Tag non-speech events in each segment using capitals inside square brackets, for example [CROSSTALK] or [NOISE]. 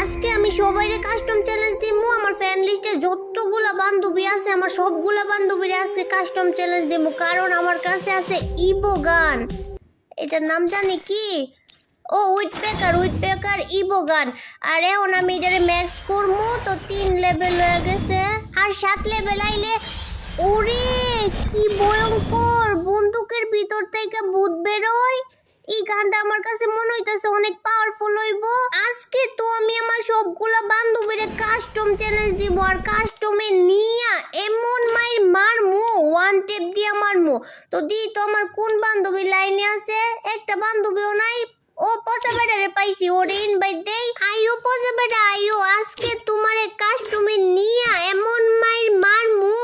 আজকে আমি সবাইরে কাস্টম চ্যালেঞ্জ দিমু, আমার ফ্যান লিস্টে যতগুলা বান্ধবী আছে, আমার সবগুলা বান্ধবীরা আজকে কাস্টম চ্যালেঞ্জ দিমু, কারণ আমার কাছে আছে ইবো গান। এটার নাম জানি কি? ও উইথ পেকার উইথ পেকার ইবো গান। আর এখন আমি এটারে ম্যাক্স করব তো তিন লেভেল হয়ে গেছে। আর সাত লেভেল আইলে, ওরে, কি ভয়ঙ্কর! বন্দুকের ভিতর থেকে ভূত বেরোয়। এই গানটা আমার কাছে মনে হইতেছে অনেক পাওয়ারফুল হইব। আজকে তো আমি আমার সবগুলা বান্ধবীরে কাস্টম চ্যালেঞ্জ দিব আর কাস্টমে নিয়া এমন মাইর মারমু ওয়ান টেপ দিয়ে মারমু। তো দি তো আমার কোন বান্ধবী লাইনে আছে? একটা বান্ধবীও নাই, ও পচা বেটারে পাইছি, ওরে ইনভাইট দেই। আইও পচা বেটা আইও, আজকে তোমারে কাস্টমে নিয়া এমন মাইর মারমু।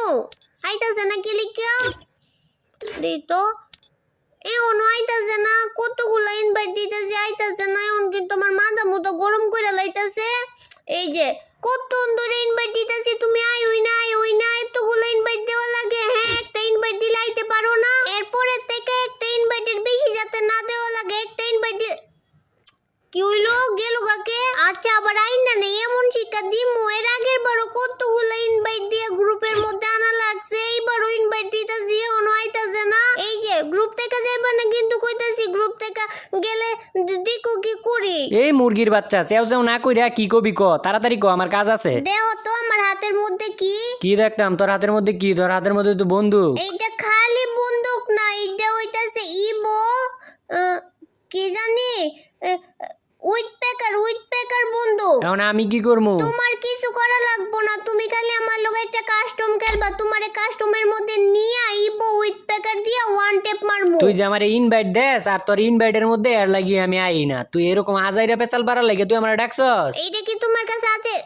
আইতাছে না কি লিখিয়া দেই তো এখন আইতাছে না, কতগুলো ইনভাইট দিতেছে, আইতাছে না, এখন কিন্তু আমার মাথা মতো গরম করে লাইতাছে। এই যে, কত ধরে ইনভাইট দিতেছি তুমি আইওই না আইওই না, এতগুলো ইনভাইট দেওয়া লাগে হ্যাঁ একটা ইনভাইট দিলে আইতে পারো না। এরপরে থেকে একটা ইনভাইটের বেশি যাতে না দেওয়া লাগে, একটা ইনভাইট কি হইল? গেল কাকে? আচ্ছা আবার আইন না নেই, এমন শিক্ষা দিমু, এর আগের বারও কতগুলো ইনভাইট দিয়ে গ্রুপের মধ্যে মুরগির বাচ্চা চেও চেও না কইরা কি কবি ক? তাড়াতাড়ি ক আমার কাজ আছে। দেহ তো আমার হাতের মধ্যে কি? কি দেখতাম? তোর হাতের মধ্যে কি? তোর হাতের মধ্যে তো বন্দুক। এইটা খালি বন্দুক না এইটা হইতাছে ইবো আহ, কি জানি? উইথ পেকার উইথ পেকার বন্দুক। এখন আমি কি করব তোমার কিছু করা লাগবো না তুমি খালি আমার লগে একটা কাস্টম খেলবা। তোমারে কাস্টমের মধ্যে নিয়ে আইব দিয়ে ওয়ান টেপ মারমু তুই যে আমার ইনভাইট দেস আর তোর ইনভাইটের মধ্যে এর লাগিয়ে আমি আই না। তুই এরকম আজাইরা পেচাল পারা লাগে তুই আমার ডাকছস? এইটা কি তোমার কাছে আছে?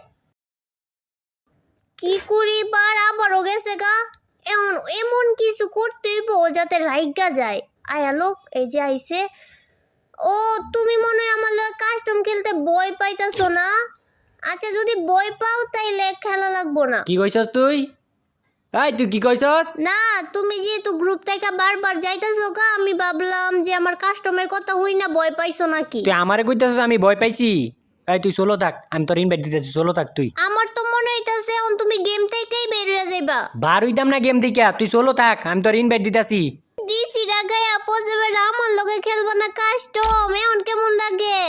কি করি বার আবারও গেছে গা? এমন এমন কিছু করতেই বো যাতে রাইগা যায়। আয়া লোক এই যে আইছে। ও তুমি মনে হয় আমার লগে কাস্টম খেলতে বই পাইতাছো না? আচ্ছা যদি বই পাও তাইলে খেলা লাগবো না। কি কইছস তুই? এই তুই কি কইছস? না তুমি যেহেতু গ্রুপ থেকে বারবার যাইতেছো গা আমি ভাবলাম যে আমার কাস্টমের কথা হই না ভয় পাইছো নাকি? তুই আমারে কইতাছস আমি ভয় পাইছি? এই তুই চলো থাক আমি তোর ইনভাইট দিতেছি চলো থাক তুই। আমার তো মনে হইতাছে এখন তুমি গেম থেকেই বের হয়ে যাইবা। বার হইতাম না গেম দিকে তুই চলো থাক আমি তোর ইনভাইট দিতাছি। দিছি আমার লগে খেলব না কাস্টম এখন কেমন লাগে?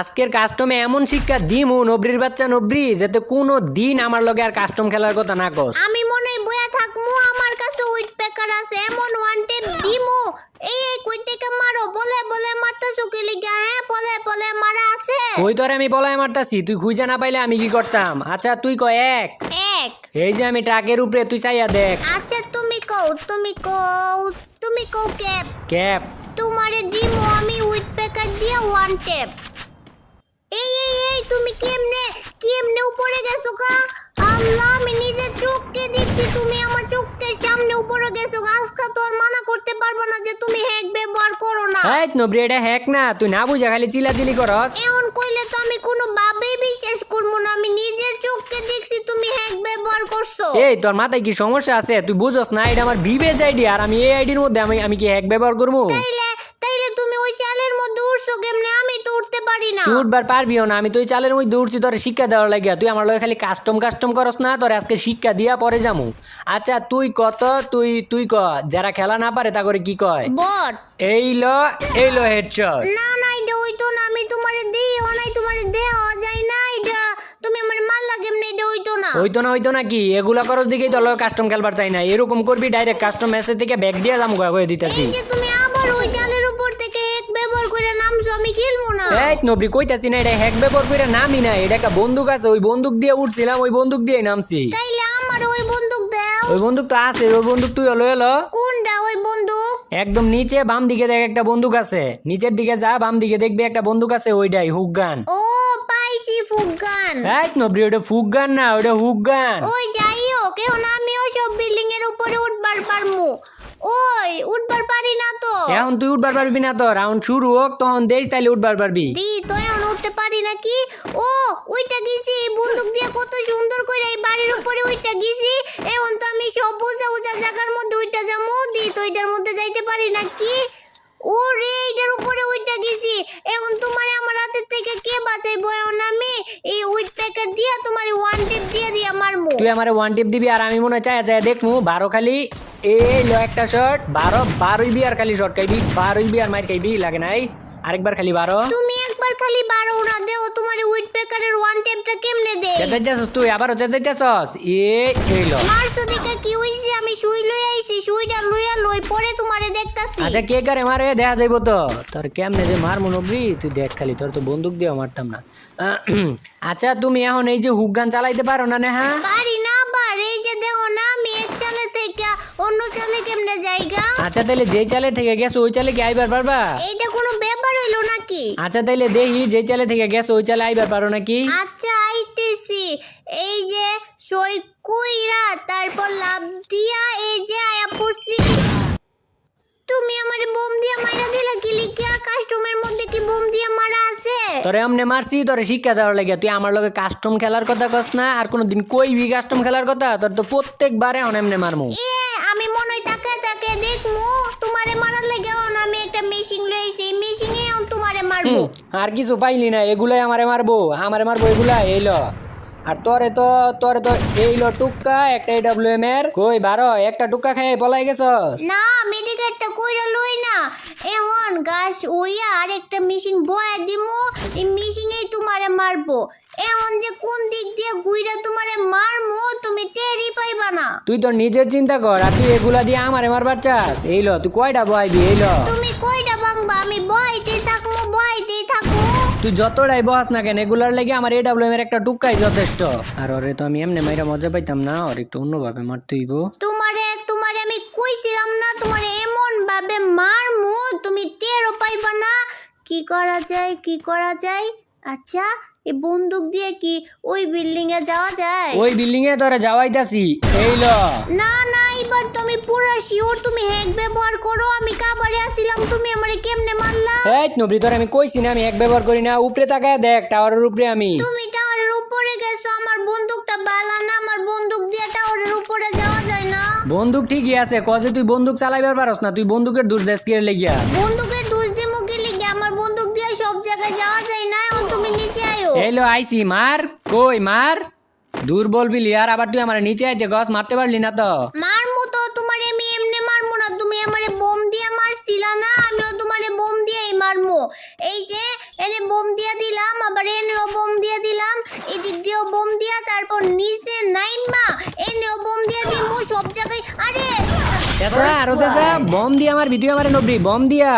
আজকের কাস্টমে এমন শিক্ষা দিমু নবরির বাচ্চা নবরি যাতে কোনো দিন আমার লগে আর কাস্টম খেলার কথা না কস। আমি থাকমু আমার কাছে উইট পেকার আছে এমন ওয়ান টেপ দিমু। এই এই কই থেকে মারো? বলে বলে মারতা চুকে লিগা? হ্যাঁ বলে বলে মারা আছে। ওই তোর আমি বলাই মারতাছি? তুই খুঁজে না পাইলে আমি কি করতাম? আচ্ছা তুই ক এক। এক। এই যে আমি ট্রাকের উপরে তুই চাইয়া দেখ। আচ্ছা তুমি কও তুমি কও তুমি কও ক্যাপ। ক্যাপ। তোমারে দিমু আমি উইথ প্যাকার দিয়ে ওয়ান টেপ এই এই এই তুমি কেমনে কেমনে উপরে গেছো কা আল্লাহ আমি নিজের চোখকে দেখছি তুমি আমার চোখের সামনে উপরে গেছো। আজকে তো আর মানা করতে পারব না যে তুমি হ্যাক ব্যবহার করো না। এই নবরি এটা হ্যাক না। তুই না বুঝা খালি চিলাচিলি করস। এমন কইলে তো আমি কোনো ভাবেই বিশ্বাস করব না। আমি নিজের চোখকে দেখছি তুমি হ্যাক ব্যবহার করছ। এই তোর মাথায় কি সমস্যা আছে? তুই বুঝস না এটা আমার বিবেজ আইডি আর আমি এই আইডির মধ্যে আমি আমি কি হ্যাক ব্যবহার করব? তাইলে না। তুই উঠবার পারবিও না। আমি তুই ওই চালের মধ্যে উঠছি তোর শিক্ষা দেওয়ার লাগিয়া। তুই আমার লগে খালি কাস্টম কাস্টম করস না তোর আজকে শিক্ষা দিয়া পরে যামু। আচ্ছা তুই কত? তুই তুই ক? যারা খেলা না পারে তা করে কি কয়? বট এই লো এই লো হেডশট না না এটা হইতো না আমি তোমারে দিও নাই তোমারে দেওয়া যায় না এটা তুমি আমার মারলা কেমনে এটা হইতো না। হইতো না হইতো না কি? এগুলা করস দিকেই তোর কাস্টম খেলবার চাই না। এরকম করবি ডাইরেক্ট কাস্টম মেসেজ থেকে ব্যাগ দিয়ে যাম কয়ে দিতেছি। এই যে তুমি এই নবরি কইতাছি না এটা হ্যাক ব্যবহার করে নামি না এটা একটা বন্দুক আছে ওই বন্দুক দিয়ে উঠছিলাম ওই বন্দুক দিয়ে নামছি। তাইলে আমার ওই বন্দুক দাও। ওই বন্দুক তো আছে ওই বন্দুক তুই কোনটা ওই বন্দুক? একদম নিচে বাম দিকে দেখ একটা বন্দুক আছে। নিচের দিকে যা বাম দিকে দেখবি একটা বন্দুক আছে ওইটাই হুক গান। ও পাইছি ফুগান এই নবরি ওটা ফুক গান না ওটা হুক গান। ওই যাই হোক এখন আমি ওই সব বিল্ডিং এর উপরে উঠবার পারমু। ওই উঠবার পারি না তো। এখন তুই উঠবার পারবি না তো রাউন্ড শুরু হোক তখন দেখ তাইলে উঠবার পারবি। দি তো এখন উঠতে পারি নাকি ও ওইটা গেছি বন্দুক দিয়ে কত সুন্দর করে এই বাড়ির উপরে ওইটা গেছি। এখন তো আমি সব উঁচা উঁচা জায়গার মধ্যে ওইটা যাব। দি তো ওইটার মধ্যে যাইতে পারি নাকি ও রে এইটার উপরে ওইটা গেছি। এখন তোমার আমার হাতের থেকে কে আমি। এই উইট প্যাকেট দিয়া তোমার ওয়ান টিপ দিয়ে দিয়া মারমু। তুই আমার ওয়ান টিপ দিবি আর আমি মনে চায় চায় দেখমু। বারো খালি। এই লো একটা শট বারো বারোই বি আর খালি শট খাইবি। বারোই বি আর মাইর খাইবি লাগে নাই। আরেকবার খালি বারো। তুমি একবার খালি বারো না দেও তোমার উইট প্যাকেটের ওয়ান টেপটা কেমনে দে চেঁচাইতেছস তুই? আবারও চেঁচাইতেছস? এ এই লো। মারছো আমি সুই লই আইছি সুইটা লইয়া লই পরে তোমারে দেখতাছি। আচ্ছা কে করে মারে দেখা যাইব তো। তোর কেমনে যে মার মনোবরি তুই দেখ খালি তোর তো বন্দুক দিয়ে মারতাম না। [CLEARS THROAT] আচ্ছা তুমি এখন এই যে হুক গান চালাইতে পারো না না হ্যাঁ পারি না বার এই যে দেখো না আমি এক চালে থেকে অন্য চালে কেমনে যাইগা? আচ্ছা তাহলে যে চালে থেকে গেছো ওই চালে কি আইবার পারবা? এইটা কোনো ব্যাপার হইল নাকি? আচ্ছা তাহলে দেখি যে চালে থেকে গেছো ওই চালে আইবার পারো নাকি? আচ্ছা আইতেছি। এই যে সই দিয়া এই যে আয়া পড়ছি। তুমি আমারে বোম দিয়া মাইরা দিলা কি লিখিয়া কাস্টমের মধ্যে কি বোম দিয়া মারা আছে? তোরে এমনি মারছি তোরে শিক্ষা দেওয়ার লাগে। তুই আমার লগে কাস্টম খেলার কথা কস না আর কোনোদিন কইবি কাস্টম খেলার কথা? তোর তো প্রত্যেকবারে অন এমনি মারমু। এ আমি মনে তাকে তাকে দেখমু। তোমারে মারার লাগে অন আমি একটা মেশিন লইছি এই মেশিনে অন তোমারে মারবো। আর কিছু পাইলি না এগুলাই আমারে মারবো। আমারে মারবো এগুলাই এইলো আর তোরে তো তোরে তো এইলো টুক্কা একটা এডব্লিউ এম এর। কই বারো একটা টুক্কা খেয়ে পলাই গেছস? না মেডিকেটটা কইরা লই না। এমন গাছ ওইয়া আর একটা মেশিন বয়া দিমু এই মেশিনেই তোমারে মারবো। এমন যে কোন দিক দিয়ে গুইরা তোমারে মারমু তুমি টেরি পাইবা না। তুই তো নিজের চিন্তা কর আর তুই এগুলা দিয়ে আমারে মারবার চাস। এইলো তুই কয়টা বয়াবি এইলো? তুমি কয়টা ভাঙবা? আমি বহাইতেই থাকমু থাকমু তুই যতটাই বস না কেন এগুলার লেগে আমার এডব্লিউ এর একটা টুক্কাই যথেষ্ট। আর ওরে তো আমি এমনি মাইরা মজা পাইতাম না ওর একটু অন্যভাবে মারতে হইব। তোমারে তোমারে আমি কইছিলাম না তোমারে এমন ভাবে মারমু তুমি টেরও পাইবা না। কি করা যায় কি করা যায়? আচ্ছা এই বন্দুক দিয়ে কি ওই বিল্ডিং এ যাওয়া যায়? ওই বিল্ডিং এ তোরা যাওয়াইতাছি এইলো না না এবার তুমি শিওর তুমি হ্যাক ব্যবহার করো আমি কাবারে আসিলাম তুমি আমারে কেমনে মারলা? এই নবরি তোর আমি কইছি না আমি এক ব্যবহার করি না উপরে তাকায় দেখ টাওয়ারের উপরে আমি। তুমি টাওয়ারের উপরে গেছো আমার বন্দুকটা বালা না আমার বন্দুক দিয়ে টাওয়ারের উপরে যাওয়া যায় না। বন্দুক ঠিকই আছে কজে তুই বন্দুক চালাইবার পারস না তুই বন্দুকের দূর দেশ কে লেগিয়া? বন্দুকের দুষ দিমু কি লিগে আমার বন্দুক দিয়ে সব জায়গায় যাওয়া যায় না এখন তুমি নিচে আয়ো। এইলো আইসি মার কই মার? দূর বলবি আর আবার তুই আমার নিচে আইতে গছ মারতে পারলি না তো। মারমু তোমারে বোম দিয়েই মারমু। এই যে এনে বোম দিয়ে দিলাম আবার এনেও বোম দিয়ে দিলাম এদিক দিয়েও বোম দিয়া তারপর নিচে নাইমা এনেও বোম দিয়ে দিমু সব জায়গায়। আরে! আরও চাচা বম দিয়া আমার ভিডিও আমার নবরি বম দিয়া।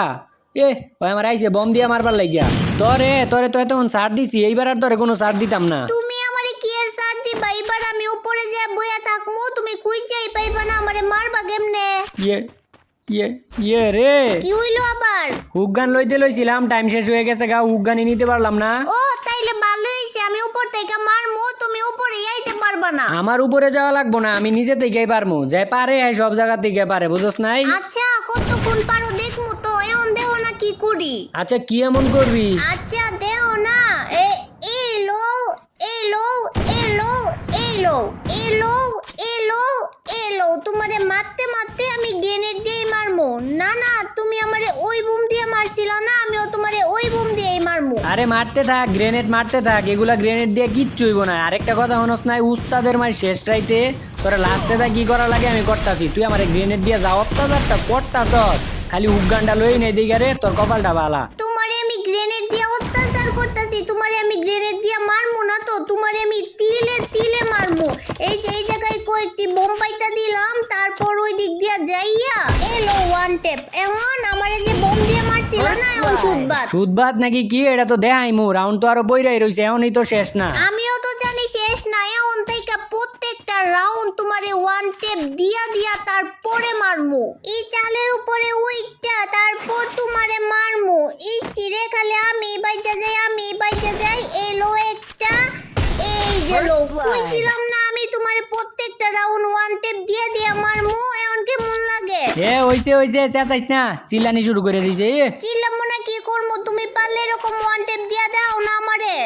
এ ওই আমার আইছে বম দিয়া মারবার লাগিয়া। তোরে তোরে তো এতক্ষণ ছাড় দিছি এইবার আর তোরে কোনো ছাড় দিতাম না। তুমি আমারে কি এর সাথ দিবা? এবার আমি উপরে যা বইয়া থাকমু তুমি কুই যাই পাইবা না আমারে মারবা কেমনে? ইয়ে ইয়ে ইয়ে রে। কি হইল আবার? লইতে লইছিলাম টাইম শেষ হয়ে গেছে গা নিতে পারলাম না। ও তাইলে ভালো হইছে আমি উপর থেকে মারমু তুমি উপরে আইতে পারবা না। আমার উপরে যাওয়া লাগবো না আমি নিজে থেকেই পারমু। যাই পারে সব জায়গা থেকে পারে বুঝছ নাই? আচ্ছা কতক্ষণ পারো দেখমু তো দেও না কি করি? আচ্ছা কি এমন করবি? আচ্ছা দেও না এ এলো এলো এলো এলো এলো এলো এলো তোমারে মারতে মারতে আমি গ্রেনেড দিয়ে মারমু। না না তুমি আমারে ওই বুম দিয়ে মারছিলা না আমিও তোমারে ওই বুম দিয়েই মারমু। আরে মারতে থাক গ্রেনেড মারতে থাক এগুলা গ্রেনেড দিয়ে কিচ্ছু হইব না। আরেকটা কথা হনস নাই উস্তাদের মাই শেষ রাইতে। তোরা লাস্টে তা কি করা লাগে আমি করতাছি। তুই আমার গ্রেনেড দিয়ে যাও অত্যাচারটা করতাছ খালি উগানটা লই নেই দিকে রে তোর কপালটা বালা। তোমারে আমি গ্রেনেড দিয়ে করতেছি? তোমারে আমি গ্রেনেড দিয়ে মারমু না তো? তোমারে আমি তিলে তিলে মারমু। এই যে এই জায়গায় কয়েকটি বোম পাইতা দিলাম তারপর ওই দিক দিয়ে যাইয়া এলো ওয়ান টেপ এখন আমারে যে বোম দিয়ে মারছিল না এখন সুদবাদ। সুদবাদ নাকি কি? এটা তো দেখাই মু রাউন্ড তো আরও বইরাই রইছে এখনই তো শেষ না। আমিও তো জানি শেষ না এখন থেকে প্রত্যেকটা রাউন্ড তোমারে টেপ দিয়া দিয়া তারপরে মারমু। এই চালের উপরে উইকটা তারপর তোমারে মারমু। এই সিরে খালি আমি বাইচা যাই আমি বাইচা যাই এলো একটা এই কইছিলাম না আমি তোমারে প্রত্যেকটা রাউন্ড ওয়ান টেপ দিয়ে দিয়া মারমু এখন কেমন লাগে? এ হইছে হইছে চেঁচাইস না। চিল্লানি শুরু করে দিছে চিল্লামো না কি করব তুমি পারলে এরকম ওয়ান টেপ দিয়া দাও না আমারে।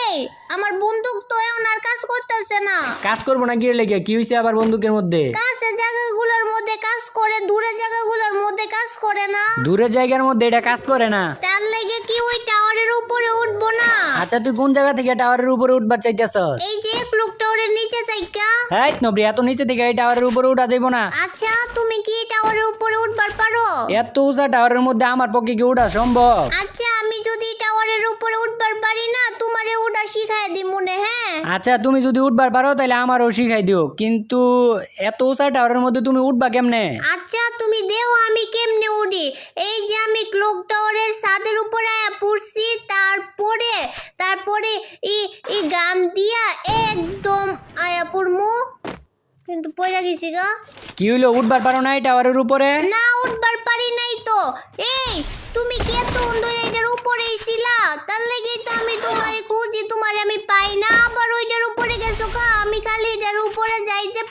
এই আমার বন্দুক তো আর কাজ করতেছে না। কাজ করব না কি লেগে কি হইছে আবার বন্দুকের মধ্যে? কাছে জায়গাগুলোর মধ্যে কাজ করে দূরে জায়গাগুলোর মধ্যে কাজ করে না। দূরের জায়গার মধ্যে এটা কাজ করে না? তার লেগে কি ওইটা টাওয়ারের উপরে উঠবো না? আচ্ছা তুই কোন জায়গা থেকে টাওয়ারের উপরে উঠবার চাইতেছস? এই যে ক্লক টাওয়ারের নিচে থাইকা। এই নবরি এত নিচে থেকে এই টাওয়ারের উপরে উঠা যাইব না। আচ্ছা তুমি কি টাওয়ারের উপরে উঠবার পারো? এত উঁচা টাওয়ারের মধ্যে আমার পক্ষে কি উঠা সম্ভব? আচ্ছা আমি যদি টাওয়ারের উপরে উঠবার পারি না তোমারে ওটা শিখাই দি মনে হ্যাঁ? আচ্ছা তুমি যদি উঠবার পারো তাহলে আমারও শিখাই দিও। কিন্তু এত উঁচা টাওয়ারের মধ্যে তুমি উঠবা কেমনে? আচ্ছা তুমি দেও আমি কেমনে উঠি? এই যে আমি ক্লক টাওয়ারের ছাদের উপরে পড়ছি তারপরে তারপরে ই ই গান দিয়া একদম আয়া পড়মু। কিন্তু পড়া গেছি গা। কি হইল উঠবার পারো না এই টাওয়ারের উপরে? না উঠবার পারি নাই তো।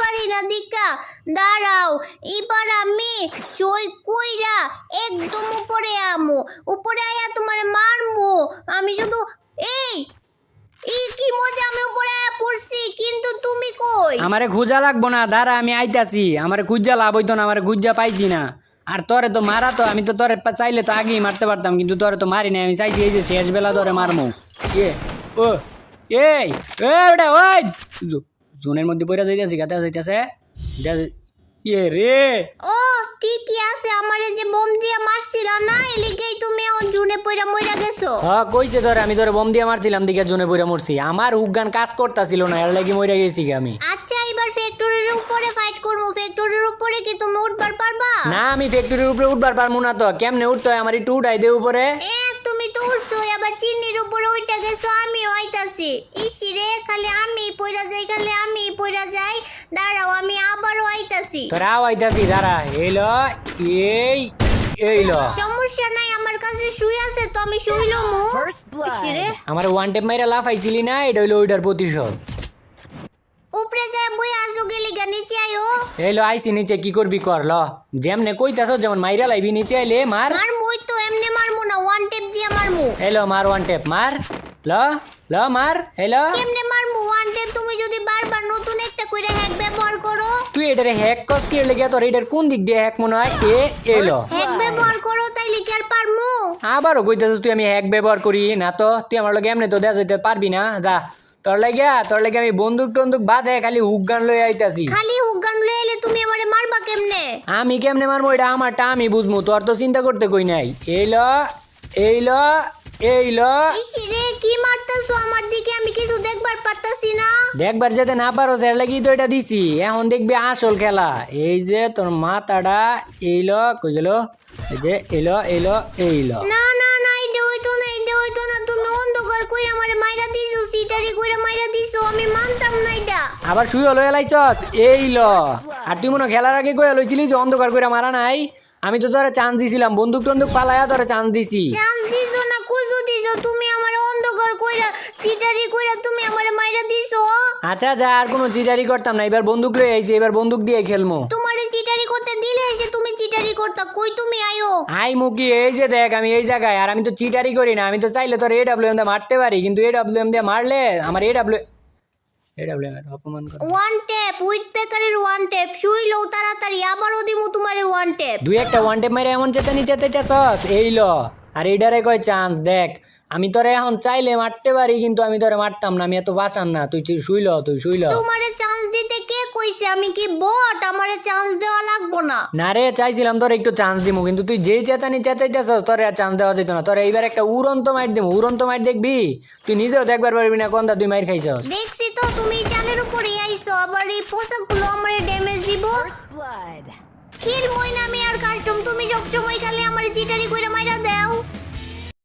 পারি না দিকা দাঁড়াও, এবার আমি সই কইরা একদম উপরে আমু। উপরে আয়া তোমারে মারমু। আমি শুধু, এই কি মজা, আমি উপরে পড়ছি, কিন্তু তুমি কই? আমারে খুঁজা লাগবো না, দাঁড়া, আমি আইতাছি। আমারে খুঁজা লাভ হইতো না, আমারে খুঁজা পাইছি না। আর তোরে তো মারা তো, আমি তো তোরে চাইলে তো আগেই মারতে পারতাম, কিন্তু তোরে তো মারি আমি চাইছি এই যে শেষ বেলা তোরে মারমু। এ ও, এই এ ওটা, ওই! জোনের মধ্যে পড়ে যাইতেছি গাতে যাইতেছে। ইয়ে রে! ও ঠিকই আছে আমারে যে বোম দিয়ে মারছিল না এলিগেই তুমি ও জুনে পয়রা মইরা গেছো। হ্যাঁ কইছে তোরে আমি তোরে বম দিয়ে মারছিলাম দিকে জোনে পড়ে মরছি। আমার উগান কাজ করতেছিল না এর লাগি মরে গেছি আমি। আচ্ছা এবার ফ্যাক্টরির উপরে ফাইট করব। ফ্যাক্টরির উপরে কি তুমি উঠবার পারবা? না আমি ফ্যাক্টরির উপরে উঠবার পারব না তো। কেমনে উঠতে হয়? আমার একটু উঠাই দে উপরে। এ উপরে উঠে গেছো আমি আইতাছি। ইসি রে খালি আমি পয়রা যাই খালি আমি পয়রা যাই দাঁড়াও আমি আবারও আইতাছি। তোরা আইতাছি দাঁড়া এইলো এই এইলো। সমস্যা নাই আমার কাছে শুই আছে তো আমি শুইলমু ইসি রে। আমার ওয়ান টেপ মাইরা লাফাইছিলি না এটা হইল ওইটার প্রতিশোধ। উপরে যায় বই আসো গেলি গা নিচে আয়ো। এইলো আইসি নিচে কি করবি কর ল। যেমনে কইতাছ যেমন মাইরা লাইবি নিচে আইলে মার। মার এলো মার ওয়ান টেপ মার ল ল মার এলো কেমনে মারমু? ওয়ান টেপ তুমি যদি বারবার নতুন একটা কইরা হ্যাক ব্যবহার করো। তুই এটারে হ্যাক কস কি লেগে তোর? এটার কোন দিক দিয়ে হ্যাক মনে হয়? এ এলো। হ্যাক ব্যবহার করো তাইলে কি আর পারমু? আবারও কইতেছিস তুই আমি হ্যাক ব্যবহার করি না তো? তুই আমার লগে এমনি তো দেয়া যেতে পারবি না? যা। তোর লাগিয়া তোর লাগে আমি বন্দুক টন্দুক বাদে খালি হুক গান লই আইতাছি। খালি হুক গান লয়ে এলে তুমি আমারে মারবা কেমনে? আমি কেমনে মারবো এটা আমারটা আমি বুঝব তোর তো চিন্তা করতে কই নাই। এইলো এইলো। এইলো ইসি রে কি মারতাছো আমার দিকে? আমি কিছু দেখবার পারতাছি না। দেখবার যেতে না পারো সের লাগি তো এটা দিছি। এখন দেখবি আসল খেলা। এই যে তোর মাথাটা এইলো কই গেল? এই যে এলো এলো এইলো। না না না এটা হইতো না এটা হইতো না। তুমি অন্ধকার কইরা আমারে মাইরা দিছো সিটারি কইরা মাইরা দিছো। আমি মানতাম না এটা। আবার শুই হলো এলাইছস? এইলো। আর তুই মনে খেলার আগে কই লইছিলি যে অন্ধকার করে মারা নাই? আমি তো তোরা চান্স দিছিলাম বন্দুক টন্দুক পালায়া তোরা চান্স দিছি। চান্স দিছো না কুজু দিছো তুমি আমারে অন্ধকার কইরা সিটারি কইরা তুমি আমারে মাইরা দিছো। আচ্ছা যা আর কোনো চিটারি করতাম না এবার বন্দুক লই আইছি এবার বন্দুক দিয়ে খেলমু। তোমারে চিটারি করতে দিলে এসে তুমি চিটারি করতা কই তুমি আয়ো আই মুকি এই যে দেখ আমি এই জায়গায় আর আমি তো চিটারি করি না আমি তো চাইলে তোর এডাব্লিউ এম দিয়ে মারতে পারি কিন্তু এডাব্লিউ এম দিয়ে মারলে আমার এডাব্লিউ এডাব্লিউ এম অপমান করে। ওয়ান টেপ উইথ পেকারের ওয়ান টেপ শুইলো তাড়াতাড়ি আবারও দিমু তোমারে ওয়ান টেপ দুই একটা ওয়ান টেপ মেরে এমন চেতানি চেতাইতেছস এই ল। আর এইডারে কয় চান্স দেখ। আমি তোরে এখন চাইলে মারতে পারি কিন্তু আমি তোরে মারতাম না আমি এত বাসান না। তুই শুইল তুই শুইল তোমারে আমি কি বট? আমারে চান্স দেওয়া লাগবো না। না রে চাইছিলাম তোর একটু চান্স দিমু কিন্তু তুই যেই চেতানি চেতাইতেছস তোরে আর চান্স দেওয়া যেত না। তোরে এইবার একটা উড়ন্ত মাইট দিমু উড়ন্ত মাইট দেখবি? তুই নিজেও দেখবার পারবি না কোনটা তুই মাইর খাইছস। দেখছি তো তুমি চালের উপরে আইছো আবার এই পোশাকগুলো আমারে ড্যামেজ দিব। খেল মই না আমি আর কাস্টম তুমি সব সময় খালি আমারে চিটারি কইরা মাইরা